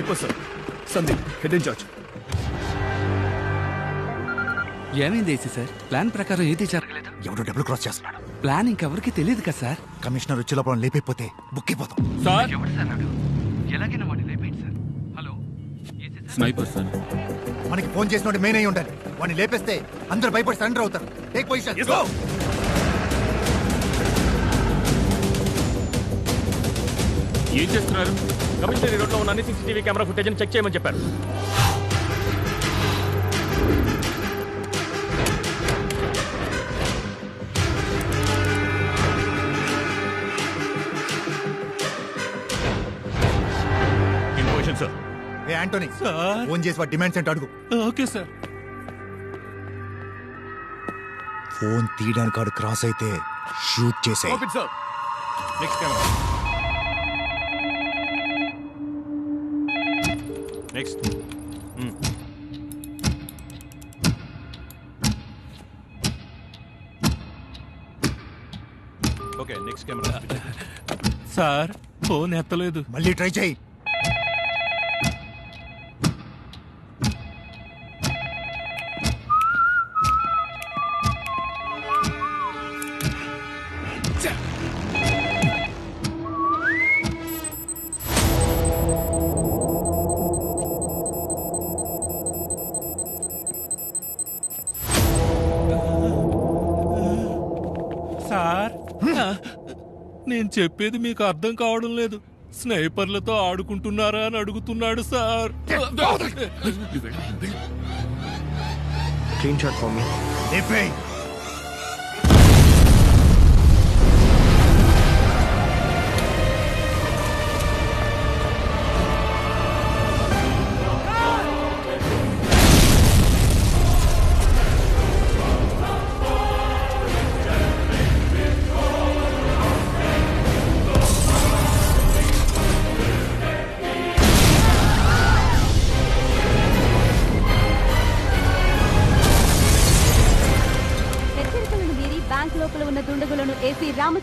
అయిపోతుంది sir Sandeep head incharge ఏమైంది AC sir? Plan ప్రకారం ఏది జరగలేదు ఎవడో డబుల్ క్రాస్ చేస్తున్నాడు. ప్లాన్ ఇంకెవరికి తెలియదు కదా సార్? కమిషనర్ వచ్చే లోపల లేపైపోతే బుక్ అయిపోతాం సార్ ఎవడు సార్ నాడు ఎలాగైనా వాడిని లేపేయండి సార్. హలో? Sniper sir. మనకి ఫోన్ చేసిన మెయిన్ అయి ఉండాలి. వాడిని లేపేస్తే అందరూ భయపడి సరెండర్ అవుతారు. టేక్ పొజిషన్ ఏం చేస్తున్నారు? కమిషనరీ రోడ్లో ఉన్న అన్ని సీసీటీవీ కెమెరా ఫుటేజ్ చెక్ చేయమని చెప్పారు. ఇన్ఫర్మేషన్ సార్ ఏ ఆంటోనీ సార్ ఫోన్ చేసి వాడి డిమాండ్స్ ఏంటో అడుగు. ఓకే సార్ ఫోన్ తీయడానికి ఆడు క్రాస్ అయితే షూట్ చేసే next camera next okay next camera sir phone ఎత్తలేదు. మళ్ళీ ట్రై చేయి. నేను చెప్పేది మీకు అర్థం కావడం లేదు. స్నైపర్లతో ఆడుకుంటున్నారా అని అడుగుతున్నాడు సార్. లేపేయ్ హెచ్చరికలను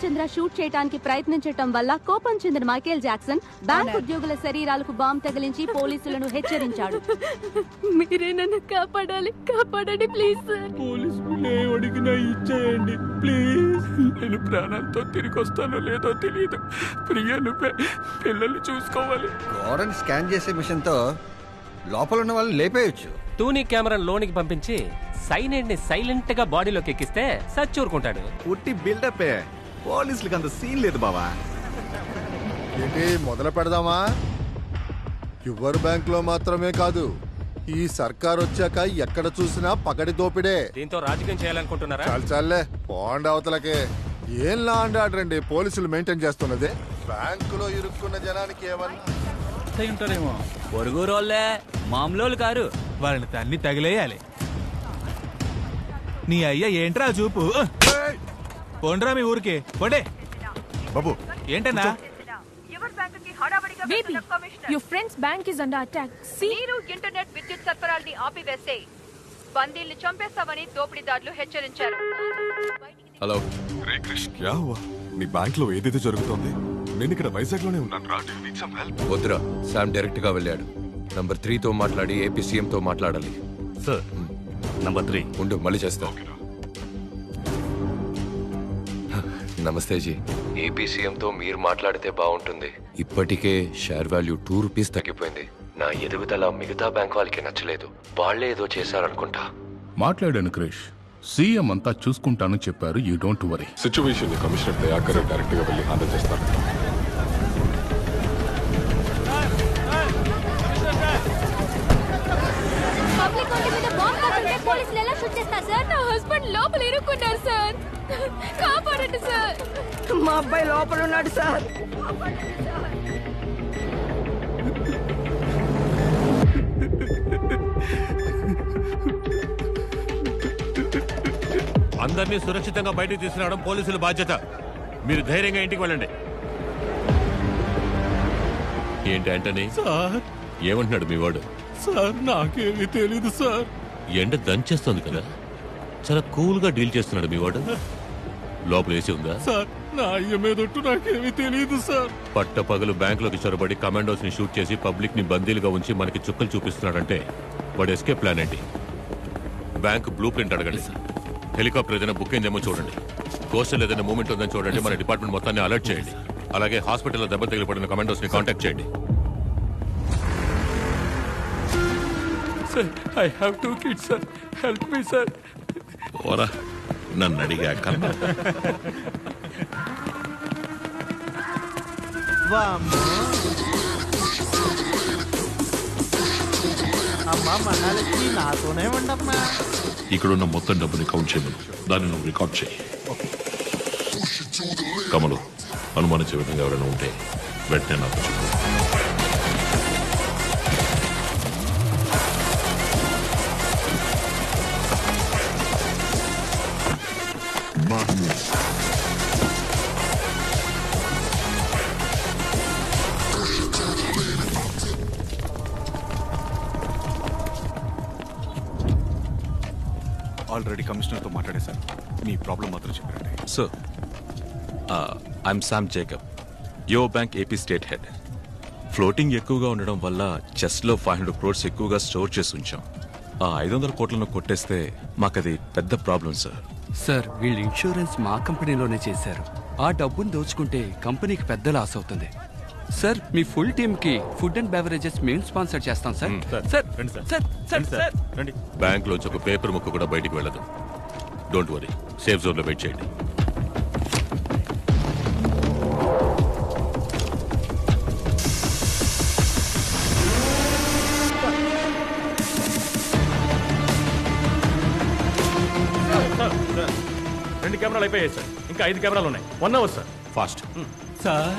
రామచంద్ర షూట్ చేయడానికి ప్రయత్నించటం వల్ల కోపం చెందిన మైకేల్ జాక్సన్ బ్యాంక్ ఉద్యోగుల శరీరాలకు బాంబు తగిలించి పోలీసులను హెచ్చరించాడు. మీరే నన్ను కాపాడాలి. కాపాడండి ప్లీజ్ సార్. పోలీసులు అడిగినా ఇచ్చేయండి. ప్లీజ్. నేను ప్రాణాలతో తిరిగి వస్తానో లేదో తెలియదు ప్రియను పిల్లల్ని చూసుకోవాలి. వారెంట్ స్కాన్ చేసే మిషన్తో లోపల ఉన్న వాళ్ళని లేపేయచ్చు. టూనీ కెమెరా లోనికి పంపించి సైనైడ్ని సైలెంట్గా బాడీలోకి ఎక్కిస్తే సచ్చూరుకుంటాడు. ఉట్టి బిల్డప్ పోలీసులకు అంత సీన్ లేదు బావా. ఏంటి మొదలు పెడదామా? యువర్ బ్యాంక్లో మాత్రమే కాదు ఈ సర్కార్ వచ్చాక ఎక్కడ చూసినా పగడి దోపిడే. దీంతో రాజకీయం చేయాలనుకుంటున్నారా? చాలు చాలే పోండి అవతలకే. ఏం లా అండ్ పోలీసులు మెయింటైన్ చేస్తున్నది? బ్యాంకులో ఇరుక్కున్న జనానికి ఏమన్నా? ఉంటారేమో? పొరుగు రోళ్ళే మామూలు కారు. వాళ్ళని తన్ని తగిలేయాలి. నీ అయ్య ఏంట్రా చూపు? పోండ్రా మీ ఊరికి. పోండే. బాబు ఏంటన్నా? Baby your friends bank is under attack నీరు ఇంటర్నెట్ విద్యుత్ సరఫరాల్ని ఆపివేసే బందీల్ని చంపేస్తామని దోపిడీదారులు హెచ్చరించారు. హలో రే క్రిష్ క్యా హువా? నీ బ్యాంక్లో ఏదైతే జరుగుతోంది నేను ఇక్కడ వైజాగ్లోనే ఉన్నాను రా నీడ్ సమ్ హెల్ప్ వద్దురా శామ్ డైరెక్ట్గా వెళ్ళాడు. నంబర్ త్రీ తో మాట్లాడి ఏపీ సీఎం తో మాట్లాడాలి. సార్ నంబర్ త్రీ ఉండు మళ్ళీ చేస్తా. నమస్తే జీ. ఏపీ సీఎం తో మీరు మాట్లాడితే బాగుంటుంది. ఇప్పటికే షేర్ వాల్యూ టూ రూపీస్ తగ్గిపోయింది. నా ఎదుగుదల మిగతా బ్యాంక్ వాళ్ళకి నచ్చలేదు. వాళ్ళే ఏదో చేశారనుకుంటా. మాట్లాడాను క్రిష్. సీఎం అంతా చూసుకుంటాను చెప్పారు. You don't worry. సిచ్యువేషన్ని కమిషనర్ దయాకర్ డైరెక్ట్గా వెళ్ళి హ్యాండిల్ చేస్తారు. సార్ నా హస్బెండ్ లోపల ఇరుక్కున్నారు సార్. కాపాడండి సార్. మా అబ్బాయి లోపల ఉన్నాడు సార్. అందరినీ సురక్షితంగా బయటకు తీసుకురావడం పోలీసుల బాధ్యత. మీరు ధైర్యంగా ఇంటికి వెళ్ళండి. ఏంటి ఆంటనీ? సార్. ఏమంటున్నాడు మీ వాడు? సార్ నాకేమీ తెలీదు సార్. ఎండ దంచేస్తుంది కదా. చాలా కూల్గా డీల్ చేస్తున్నాడు మీ వాడు. లోపల ఏసీ ఉందా? సార్ నా అయ్య మీదొట్టు నాకేమీ తెలియదు సార్. పట్ట పగలు బ్యాంకులోకి చొరబడి కమాండోస్ని షూట్ చేసి పబ్లిక్ని బందీలుగా ఉంచి మనకి చుక్కలు చూపిస్తున్నాడంటే వాడు ఎస్కేప్ ప్లాన్ ఏంటి? బ్యాంక్ బ్లూ ప్రింట్ అడగండి. హెలికాప్టర్ ఏదైనా బుక్ అయిందేమో చూడండి. కోస్టల్ ఏదైనా మూమెంట్ ఉందని చూడండి మన డిపార్ట్మెంట్ మొత్తాన్ని అలర్ట్ చేయండి. అలాగే హాస్పిటల్లో దెబ్బ తగిలిపడిన కమాండోస్ని కాంటాక్ట్ చేయండి. Sir I have two kids sir help me sir ఓరా నన్ను అడిగాక అమ్మా మహాలక్ష్మి నాతోనే ఉండమ్మా. ఇక్కడున్న మొత్తం డబ్బుని కౌంట్ చేయమను. దాన్ని నువ్వు రికార్డ్ చేయి. కమలు అనుమానించే విధంగా ఎవరైనా ఉంటే వెంటనే నాకు చెప్పు. ఆల్రెడీ కమిషనర్తో మాట్లాడేశాను మీ ప్రాబ్లం మాత్రం చెప్పండి సార్ ఐఎమ్ శామ్ జేకబ్ యో bank AP state head floating ఎక్కువగా ఉండడం వల్ల చెస్ట్లో ఫైవ్ హండ్రెడ్ క్రోర్స్ ఎక్కువగా స్టోర్ చేసి ఉంచాం. ఆ ఐదు వందల కోట్లను కొట్టేస్తే మాకది పెద్ద ప్రాబ్లం సార్ సార్ వీళ్ళు ఇన్సూరెన్స్ మా కంపెనీలోనే చేశారు. ఆ డబ్బును దోచుకుంటే కంపెనీకి పెద్ద లాస్ అవుతుంది. సార్ మీ ఫుల్ టీమ్కి ఫుడ్ అండ్ బెవరేజెస్ మేము స్పాన్సర్ చేస్తాం సార్. సార్ రండి సార్. సార్ సార్ బ్యాంక్ లోంచి ఒక పేపర్ ముక్క కూడా బయటికి వెళ్ళదు. డోంట్ వరీ సేఫ్ జోన్లో వెయిట్ చేయండి. రెండు కెమెరాలు అయిపోయాయి సార్. ఇంకా ఐదు కెమెరాలు ఉన్నాయి. One hour sir fast sir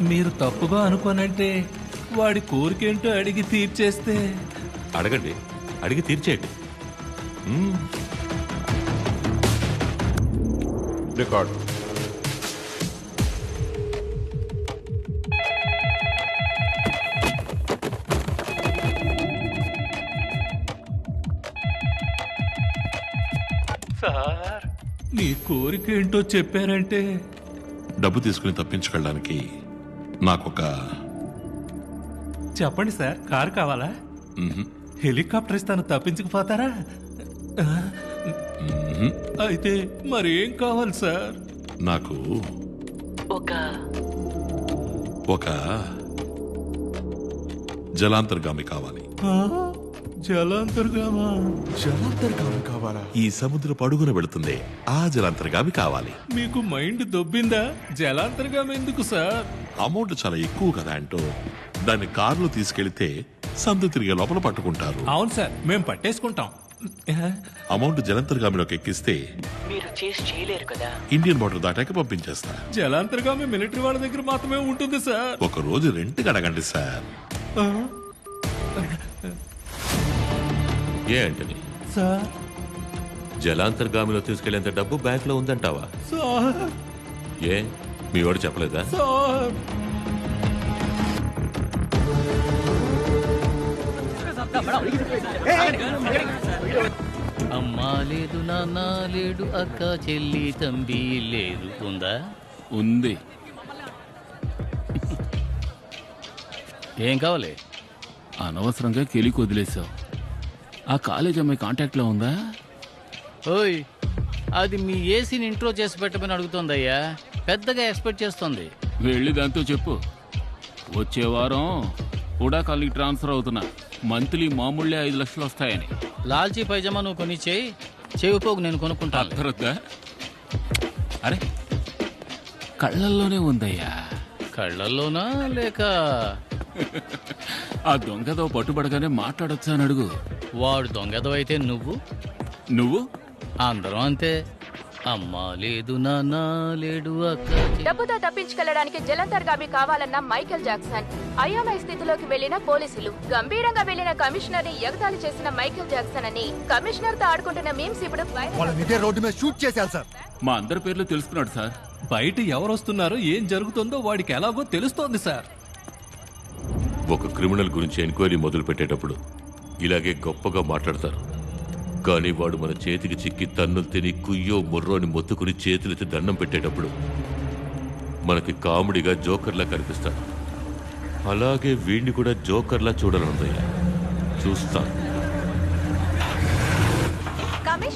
మీరు తప్పుగా అనుకోనంటే వాడి కోరికేంటో అడిగి తీర్చేస్తే. అడగండి. అడిగి తీర్చేయండి. రికార్డ్. సార్ మీ కోరికేంటో చెప్పారంటే. డబ్బు తీసుకుని తప్పించుకెళ్ళడానికి నాకొక చెప్పండి సార్ కారు కావాలా? హెలికాప్టర్ ఇస్తాను తప్పించకపోతారా? అయితే మరేం కావాలి సార్? నాకు ఒక జలాంతర్గామి కావాలి? జలాంతర్గామా? జలాంతర్గామి కావాలా? ఈ సముద్ర పడుగున వెళుతుంది. ఆ జలాంతర్గామి కావాలి. మీకు మైండ్ దొబ్బిందా? జలాంతర్గామి ఎందుకు సార్? అమౌంట్ చాలా ఎక్కువ కదా అంటూ. దాన్ని కారులో తీసుకెళ్తే సందు తిరిగే లోపల పట్టుకుంటారు. అవును సార్ మేము పట్టేసుకుంటాం. అమౌంట్ జలంతర్గామిలోకి ఎక్కిస్తే మీరు చేసి చేయలేరు కదా. ఇండియన్ బార్డర్ దాటాక పంపించేస్తా. జలాంతర్గామి మిలిటరీ వాళ్ళ దగ్గర మాత్రమే ఉంటుంది సార్. ఒక రోజు రెంట్ అడగండి సార్? ఏ అంటని సార్. జలాంతర్గామిలో తీసుకెళ్ళేంత డబ్బు బ్యాంక్లో ఉందంటావా? సార్. ఏ? మీ వాడు చెప్పలేదా? సార్. అమ్మా లేదు నాన్న లేడు అక్క చెల్లి తంబి లేదు. ఉందా? ఉంది. ఏం కావాలి? అనవసరంగా కెలికి వదిలేసావు. ఆ కాలేజ్ అమ్మాయి కాంటాక్ట్లో ఉందా? ఓయ్ అది మీ ఏసీని ఇంట్రో చేసి పెట్టమని అడుగుతోందయ్యా. పెద్దగా ఎక్స్పెక్ట్ చేస్తోంది. వెళ్ళి దాంతో చెప్పు. వచ్చే వారం కూడా కాలనీకి ట్రాన్స్ఫర్ అవుతున్నా. మంత్లీ మామూలే ఐదు లక్షలు వస్తాయని. లాల్చీ పైజమా నువ్వు కొనిచ్చేయి చెవిపోగు నేను కొనుక్కుంటాను. అర్థరద్దా అరే కళ్ళల్లోనే ఉందయ్యా. కళ్ళల్లోనా లేక ఆ దొంగతో పట్టుబడగానే మాట్లాడొచ్చా అని అడుగు. వాడు దొంగదవైతే నువ్వు? నువ్వు? అందరం అంతే. అమ్మా లేదు నాన్న లేడు డబ్బుతో తప్పించుకెళ్ళడానికి జలంతర్గామి కావాలన్న మైకేల్ జాక్సన్. అయోమయ స్థితిలోకి వెళ్ళిన పోలీసులు గంభీరంగా వెళ్ళిన కమిషనర్ని ఎగతాళి చేసిన మైకేల్ జాక్సన్ అని కమిషనర్తో ఆడుకుంటున్న మీమ్స్ ఇప్పుడు రోడ్డు మీద షూట్ చేశారు సార్. మా అందరి పేర్లు తెలుసుకున్నాడు సార్. బయట ఎవరు వస్తున్నారో ఏం జరుగుతుందో వాడికి ఎలాగో తెలుస్తోంది సార్. ఒక క్రిమినల్ గురించి ఎంక్వైరీ మొదలు పెట్టేటప్పుడు ఇలాగే గొప్పగా మాట్లాడతారు. కానీ వాడు మన చేతికి చిక్కి తన్నులు తిని కుయ్యో ముర్రోని మొత్తుకుని చేతులెత్తి దండం పెట్టేటప్పుడు మనకి కామెడీగా జోకర్లా కనిపిస్తాడు. అలాగే వీడిని కూడా జోకర్లా చూడాలనుందయ్యా. చూస్తాను.